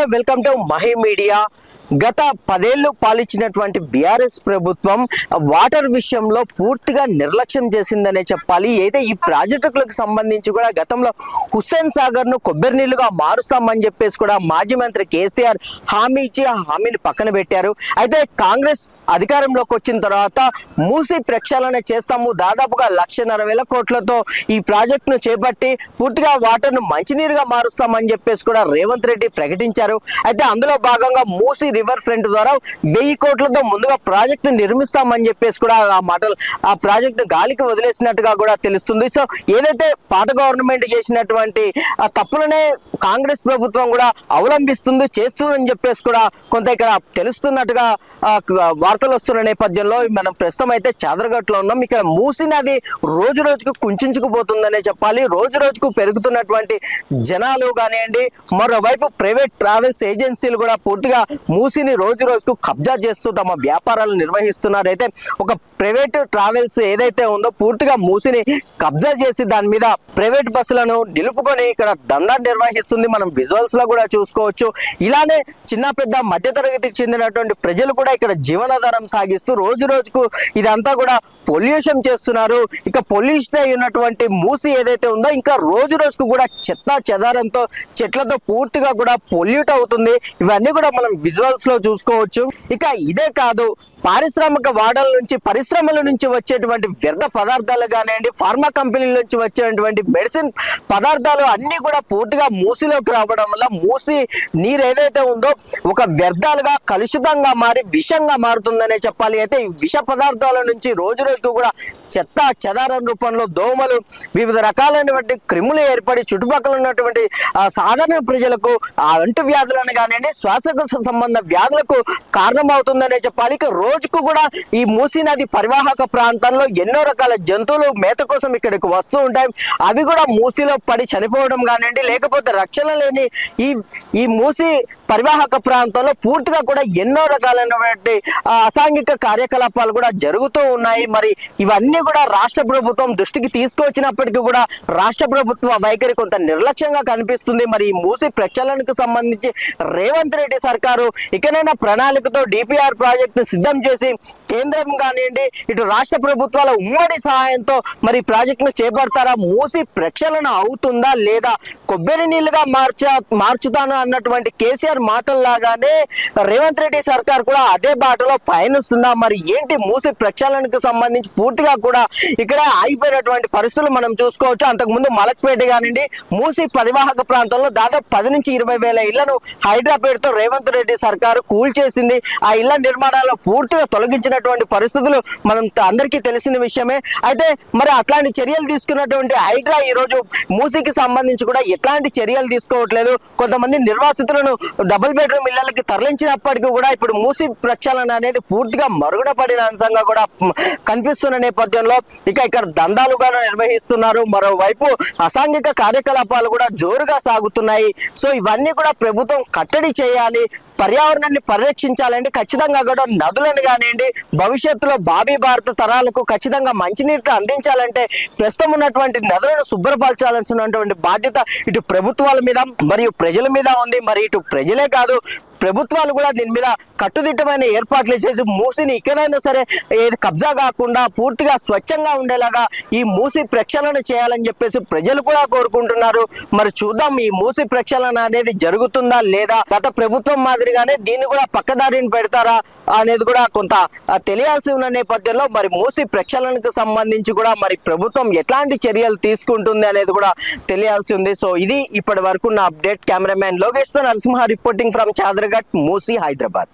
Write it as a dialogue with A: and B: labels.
A: Hello welcome to Mahi media. గత పదేళ్ళు పాలించినటువంటి BRS ప్రభుత్వం వాటర్ విషయంలో పూర్తిగా నిర్లక్ష్యం చేసిందనే చెప్పాలి. అయితే ఈ ప్రాజెక్టులకు సంబంధించి కూడా గతంలో హుస్సేన్ సాగర్ను కొబ్బరి నీళ్ళుగా మారుస్తామని చెప్పేసి కూడా మాజీ మంత్రి కేసీఆర్ హామీ ఇచ్చి ఆ హామీని పక్కన పెట్టారు. అయితే కాంగ్రెస్ అధికారంలోకి వచ్చిన తర్వాత మూసి ప్రక్షాళన చేస్తాము. దాదాపుగా లక్షన్నర వేల కోట్లతో ఈ ప్రాజెక్టును చేపట్టి పూర్తిగా వాటర్ను మంచినీరుగా మారుస్తామని చెప్పేసి కూడా రేవంత్ రెడ్డి ప్రకటించారు. అయితే అందులో భాగంగా మూసి రివర్ ఫ్రంట్ ద్వారా వెయ్యి కోట్లతో ముందుగా ప్రాజెక్టు నిర్మిస్తామని చెప్పేసి కూడా ఆ మాటలు ఆ ప్రాజెక్టు గాలికి వదిలేసినట్టుగా కూడా తెలుస్తుంది. సో ఏదైతే పాత గవర్నమెంట్ చేసినటువంటి ఆ తప్పులనే కాంగ్రెస్ ప్రభుత్వం కూడా అవలంబిస్తుంది చేస్తుందని చెప్పేసి కూడా కొంత ఇక్కడ తెలుస్తున్నట్టుగా వార్తలు వస్తున్న నేపథ్యంలో మనం ప్రస్తుతం అయితే చాదరగట్లో ఉన్నాం. ఇక్కడ మూసి నది రోజు రోజుకు కుంచుకుపోతుందనే చెప్పాలి. రోజు రోజుకు పెరుగుతున్నటువంటి జనాలు కానివ్వండి మరోవైపు ప్రైవేట్ ట్రావెల్స్ ఏజెన్సీలు కూడా పూర్తిగా మూసిని రోజు రోజుకు కబ్జా చేస్తూ తమ వ్యాపారాలు నిర్వహిస్తున్నారు. అయితే ఒక ప్రైవేట్ ట్రావెల్స్ ఏదైతే ఉందో పూర్తిగా మూసిని కబ్జా చేసి దాని మీద ప్రైవేట్ బస్సులను నిలుపుకొని ఇక్కడ దందా నిర్వహిస్తుంది. మనం విజువల్స్లో కూడా చూసుకోవచ్చు. ఇలానే చిన్న పెద్ద మధ్యతరగతికి చెందినటువంటి ప్రజలు కూడా ఇక్కడ జీవనాధారం సాగిస్తూ రోజు రోజుకు ఇదంతా కూడా పొల్యూషన్ చేస్తున్నారు. ఇక పొల్యూషన్ అయి ఉన్నటువంటి మూసి ఏదైతే ఉందో ఇంకా రోజు రోజుకు కూడా చెత్త చెదారంతో చెట్లతో పూర్తిగా కూడా పొల్యూట్ అవుతుంది. ఇవన్నీ కూడా మనం విజువల్స్ లో చూసుకోవచ్చు. ఇక ఇదే కాదు పారిశ్రామిక వాడల నుంచి పరిశ్రమల నుంచి వచ్చేటువంటి వ్యర్థ పదార్థాలు కానివ్వండి ఫార్మా కంపెనీల నుంచి వచ్చేటువంటి మెడిసిన్ పదార్థాలు అన్నీ కూడా పూర్తిగా మూసిలోకి రావడం వల్ల మూసి నీరు ఏదైతే ఉందో ఒక వ్యర్థాలుగా కలుషితంగా మారి విషంగా మారుతుందనే చెప్పాలి. అయితే ఈ విష పదార్థాల నుంచి రోజు రోజుకు కూడా చెత్త చెదారం రూపంలో దోమలు వివిధ రకాలైనటువంటి క్రిములు ఏర్పడి చుట్టుపక్కల ఉన్నటువంటి ఆ, సాధారణ ప్రజలకు ఆ అంటు వ్యాధులను కానివ్వండి శ్వాసకోశ సంబంధ వ్యాధులకు కారణమవుతుందనే చెప్పాలి. ఇక రోజుకు కూడా ఈ మూసీ నది పరివాహక ప్రాంతంలో ఎన్నో రకాల జంతువులు మేత కోసం ఇక్కడికి వస్తూ ఉంటాయి. అవి కూడా మూసీలో పడి చనిపోవడం కానివ్వండి లేకపోతే రక్షణ లేని ఈ ఈ మూసి పరివాహక ప్రాంతంలో పూర్తిగా కూడా ఎన్నో రకాలైనటువంటి అసాంఘిక కార్యకలాపాలు కూడా జరుగుతూ ఉన్నాయి. మరి ఇవన్నీ కూడా రాష్ట్ర ప్రభుత్వం దృష్టికి తీసుకువచ్చినప్పటికీ కూడా రాష్ట్ర ప్రభుత్వ వైఖరి కొంత నిర్లక్ష్యంగా కనిపిస్తుంది. మరి ఈ మూసి ప్రక్షాళనకు సంబంధించి రేవంత్ రెడ్డి సర్కారు ఇకనైనా ప్రణాళికతో డిపిఆర్ ప్రాజెక్టును సిద్ధం చేసి కేంద్రం కానివ్వండి ఇటు రాష్ట్ర ప్రభుత్వాల ఉమ్మడి సహాయంతో మరి ప్రాజెక్టును చేపడతారా? మూసి ప్రక్షాళన అవుతుందా లేదా? కొబ్బరి నీళ్ళుగా మార్చ మార్చుతాను అన్నటువంటి కేసీఆర్ మాటల్లాగానే రేవంత్ రెడ్డి సర్కార్ కూడా అదే బాటలో పయనిస్తుందా మరి ఏంటి మూసి ప్రక్షాళనకు సంబంధించి పూర్తిగా కూడా ఇక్కడ ఆగిపోయినటువంటి పరిస్థితులు మనం చూసుకోవచ్చు. అంతకుముందు మలక్పేట కానివ్వండి మూసి పరివాహక ప్రాంతంలో దాదాపు పది నుంచి ఇరవై వేల ఇళ్ళను హైడ్రా పేరుతో రేవంత్ రెడ్డి సర్కారు కూల్చేసింది. ఆ ఇళ్ళ నిర్మాణాలు పూర్తిగా తొలగించినటువంటి పరిస్థితులు మనం అందరికీ తెలిసిన విషయమే. అయితే మరి అట్లాంటి చర్యలు తీసుకున్నటువంటి హైడ్రా ఈ రోజు మూసీకి సంబంధించి కూడా ఎట్లాంటి చర్యలు తీసుకోవట్లేదు? కొంతమంది నిర్వాసితులను డబుల్ బెడ్రూమ్ ఇళ్ళకి తరలించినప్పటికీ కూడా ఇప్పుడు మూసి ప్రక్షాళన అనేది పూర్తిగా మరుగున పడిన అంశంగా కూడా కనిపిస్తున్న నేపథ్యంలో ఇక ఇక్కడ దందాలు కూడా నిర్వహిస్తున్నారు. మరోవైపు అసాంఘిక కార్యకలాపాలు కూడా జోరుగా సాగుతున్నాయి. సో ఇవన్నీ కూడా ప్రభుత్వం కట్టడి చేయాలి. పర్యావరణాన్ని పరిరక్షించాలంటే ఖచ్చితంగా కూడా నదులను కానివ్వండి భవిష్యత్తులో భావి భారత తరాలకు ఖచ్చితంగా మంచినీటిని అందించాలంటే ప్రస్తుతం ఉన్నటువంటి నదులను శుభ్రపరచాల్సినటువంటి బాధ్యత ఇటు ప్రభుత్వాల మీద మరియు ప్రజల మీద ఉంది. మరి ఇటు ప్రజలే కాదు ప్రభుత్వాలు కూడా దీని మీద కట్టుదిట్టమైన ఏర్పాట్లు చేసి మూసిని ఇక్కడైనా సరే ఏది కబ్జా కాకుండా పూర్తిగా స్వచ్ఛంగా ఉండేలాగా ఈ మూసి ప్రక్షాళన చేయాలని చెప్పేసి ప్రజలు కూడా కోరుకుంటున్నారు. మరి చూద్దాం ఈ మూసి ప్రక్షాళన అనేది జరుగుతుందా లేదా? గత ప్రభుత్వం మాదిరిగానే దీన్ని కూడా పక్కదారిని పెడతారా అనేది కూడా కొంత తెలియాల్సి ఉన్న నేపథ్యంలో మరి మూసి ప్రక్షాళనకు సంబంధించి కూడా మరి ప్రభుత్వం ఎట్లాంటి చర్యలు తీసుకుంటుంది అనేది కూడా తెలియాల్సి ఉంది. సో ఇది ఇప్పటి వరకు నా అప్డేట్. కెమెరామ్యాన్ లోకేష్తో Narasimha reporting from Chaderghat Musi Hyderabad